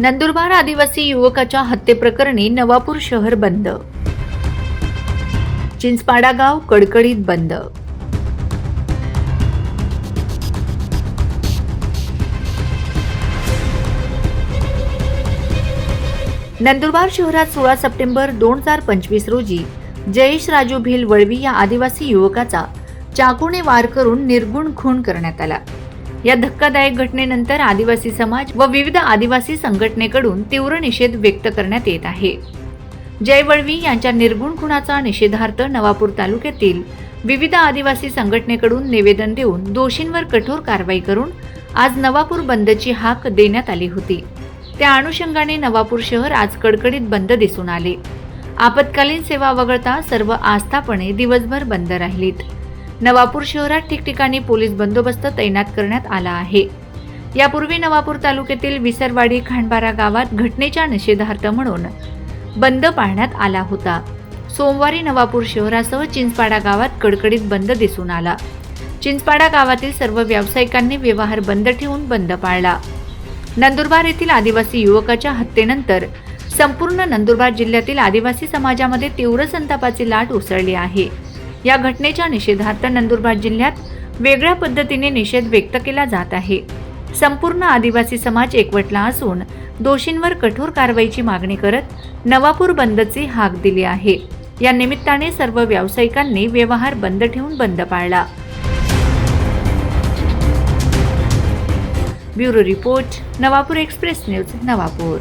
नंदुरबार आदिवासी युवकाच्या हत्येप्रकरणी नवापूर शहर बंद. चिंचपाडा गाव कडकडीत बंद. नंदुरबार शहरात सोळा सप्टेंबर दोन हजार पंचवीस रोजी जयेश राजू भिल वळवी या आदिवासी युवकाचा चाकूने वार करून निर्गुण खून करण्यात आला. या धक्कादायक घटनेनंतर आदिवासी समाज व विविध आदिवासी संघटनेकडून तीव्र निषेध व्यक्त करण्यात येत आहे. जय वळवी यांच्या निर्गुण खुणाचा निषेधार्थ नवापूर तालुक्यातील विविध आदिवासी संघटनेकडून निवेदन देऊन दोषींवर कठोर कारवाई करून आज नवापूर बंदची हाक देण्यात आली होती. त्या अनुषंगाने नवापूर शहर आज कडकडीत बंद दिसून आले. आपत्कालीन सेवा वगळता सर्व आस्थापने दिवसभर बंद राहिलीत. नवापूर शहरात ठिकठिकाणी पोलीस बंदोबस्त तैनात करण्यात आला आहे. यापूर्वी नवापूर तालुक्यातील विसरवाडी खांडबारा गावात घटनेच्या निषेधार्थ म्हणून बंद पाळण्यात आला होता. सोमवारी नवापूर शहरासह चिंचपाडा गावात कडकडीत बंद दिसून आला. चिंचपाडा गावातील सर्व व्यावसायिकांनी व्यवहार बंद ठेवून बंद पाळला. नंदुरबार येथील आदिवासी युवकाच्या हत्येनंतर संपूर्ण नंदुरबार जिल्ह्यातील आदिवासी समाजामध्ये तीव्र संतापाची लाट उसळली आहे. या घटनेच्या निषेधार्थ नंदुरबार जिल्ह्यात वेगळ्या पद्धतीने निषेध व्यक्त केला जात आहे. संपूर्ण आदिवासी समाज एकवटला असून दोषींवर कठोर कारवाईची मागणी करत नवापूर बंदची हाक दिली आहे. या निमित्ताने सर्व व्यावसायिकांनी व्यवहार बंद ठेवून बंद पाळला. Bureau report Navapur express news Navapur.